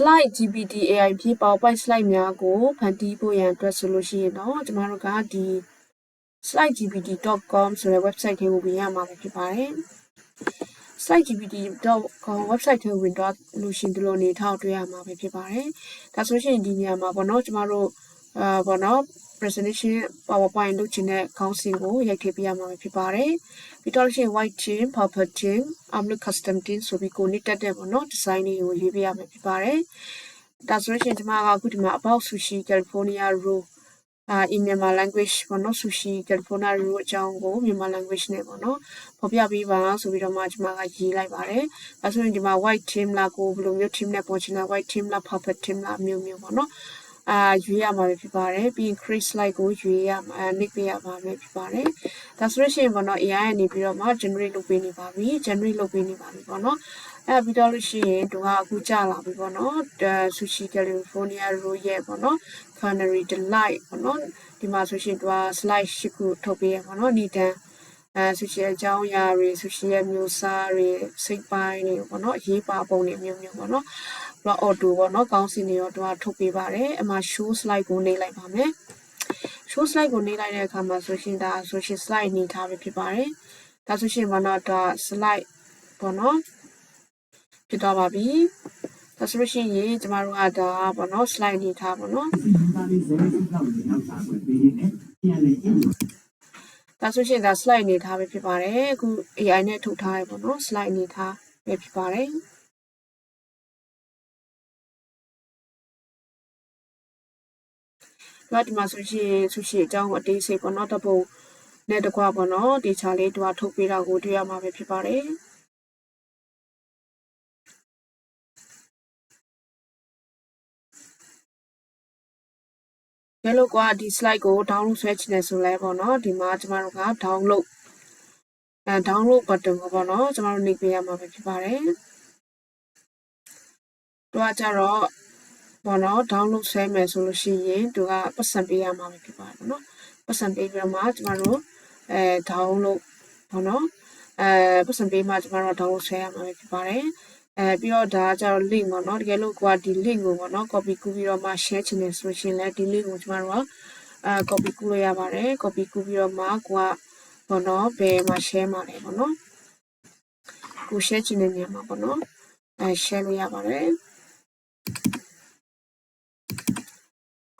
slide GPT AI ဖြစ် PowerPoint slide များကိုဖန်တီးဖို့ရန်အတွက်ဆိုလို့ရှိရင်တော့ကျမတို့ကဒီ slidegpt.com ဆိုတဲ့ website ထဲကိုဝင်ရမှာပဲဖြစ်ပါတယ် slidegpt.com website ထဲကိုဝင်တော့လို့ရှိရင်ဒီလိုအနေထားကိုတွေ့ရမှာပဲဖြစ်ပါတယ်ဒါဆိုရှင်ဒီနေရာမှာပေါ့နော်ကျမတို့အာပေါ့နော် presentation PowerPoint လုပ်ချင်တဲ့ခေါင်းစဉ်ကိုရိုက်ထည့်ပေးရမှာပဲဖြစ်ပါတယ်ပြီးတော့လို့ရှိရင် white theme purple theme outlook custom theme ဆိုပြီးကိုနစ်တက်တဲ့ပေါ့နော် design လေးကိုရေးပေးရမှာဖြစ်ပါတယ်ဒါဆိုလို့ရှိရင်ဒီမှာကအခုဒီမှာ about sushi california roll အာ in Myanmar language ပေါ့နော် sushi california roll အကြောင်းကိုမြန်မာ language နဲ့ပေါ့နော်ဖော်ပြပေးပါဆိုပြီးတော့မှဒီမှာကရေးလိုက်ပါတယ်ဒါဆိုရင်ဒီမှာ white team လားကိုဘယ်လိုမျိုး team နဲ့ပေါ်ချင်တာ white team လား purple team လားမျိုးမျိုးပေါ့နော် အာရွေးရမှာပဲဖြစ်ပါတယ်ပြီးရင် crease slide ကိုရွေးရမှာ nick ပေးရမှာပဲဖြစ်ပါတယ်ဒါဆိုလို့ရှိရင်ပေါ့နော် AI ကနေပြီးတော့မှ generate လုပ်ပေးနေပါပြီ generate လုပ်ပေးနေပါပြီပေါ့နော်အဲ့ပြီးတော့လို့ရှိရင်သူကအခုကြာလာပြီပေါ့နော် sushi california roll ရဲ့ပေါ့နော် culinary delight ပေါ့နော်ဒီမှာဆိုရှင်သူက slide ရှိခုထုတ်ပေးရပေါ့နော်နီတန် အဲဆူရှီရဲ့အကြောင်းအရာတွေဆူရှီရဲ့မျိုးစားတွေစိတ်ပိုင်းတွေပေါ့နော်အရေးပါပုံတွေမျိုးမျိုးပေါ့နော်ပြီးတော့ auto ပေါ့နော်ကောင်းစီနေရောသူကထုတ်ပေးပါတယ်အမှ show slide ကိုနှိပ်လိုက်ပါမယ် show slide ကိုနှိပ်လိုက်တဲ့အခါမှာဆိုရှင်ဒါဆိုရှင် slide နေထားပဲဖြစ်ပါတယ်ဒါဆိုရှင်ဘာနော်ဒါ slide ပေါ့နော်ဖြစ်သွားပါပြီဒါဆိုလို့ရှိရင်ကျမတို့ကဒါပေါ့နော် slide နေထားပေါ့နော် ဒါဆိုရှင်ဒါ slide နေထားပဲဖြစ်ပါတယ်အခု AI နဲ့ထုတ်ထားရပေါ့နော် slide နေထားပဲဖြစ်ပါတယ်တော့ဒီမှာဆိုရှင်ဆိုရှင်အကြောင်းအသေးစိတ်ပေါ့နော်တပုံနဲ့တကွာပေါ့နော်ဒီချာလေးတွားထုတ်ပေးတာကိုတွေ့ရမှာပဲဖြစ်ပါတယ် ဘယ်လိုကွာဒီ slide ကို download ဆွဲချင်တယ်ဆိုလဲပေါ့နော်ဒီမှာကျမတို့က download အဲ download button ကိုပေါ့နော်ကျမတို့နှိပ်ပေးရမှာပဲဖြစ်ပါတယ်တွားကြတော့ပေါ့နော် download ဆွဲမယ်ဆိုလို့ရှိရင်သူကပတ်စံပေးရမှာပဲဖြစ်ပါတယ်ပေါ့နော်ပတ်စံပေးပြီးတော့မှကျမတို့အဲ download ပေါ့နော်အဲပတ်စံပေးမှကျမတို့ download ဆွဲရမှာပဲဖြစ်ပါတယ် အဲပြီးတော့ဒါကကျတော့ link ပေါ့နော်တကယ်လို့ကိုကဒီ link ကိုပေါ့နော် copy ကူးပြီးတော့မှ share ချင်တယ်ဆိုရှင်လည်းဒီ link ကိုကျမတို့ကအဲ copy ကူးလို့ရပါတယ် copy ကူးပြီးတော့မှကိုကပေါ့နော်ဘယ်မှာ share မှာလဲပေါ့နော်ကို share ချင်တဲ့နေရာမှာပေါ့နော်အဲ share လို့ရပါတယ်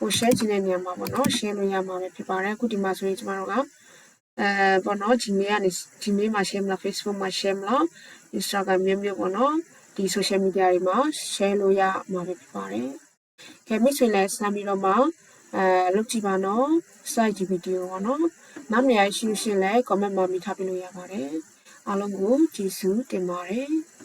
ကို share ချင်တဲ့နေရာမှာပေါ့နော် share လို့ရမှာပဲဖြစ်ပါတယ်အခုဒီမှာဆိုရင်ကျမတို့ကအဲပေါ့နော် Gmail ကနေ Gmail မှာ share မလား Facebook မှာ share မလား Instagram မျိုးမျိုးပေါ့နော် ဒီ social media တွေမှာ share လို့ရမှာပဲဖြစ်ပါတယ်။ကဲမိတ်ဆွေလည်းစမ်းပြီးတော့မှအဲလုပ်ကြည့်ပါနော် site GPT ကိုပေါ့နော်။နောက်နေရာရှိရှင်လည်း comment မှာမိထားပေးလို့ရပါတယ်။အားလုံးကိုကျေးဇူးတင်ပါတယ်။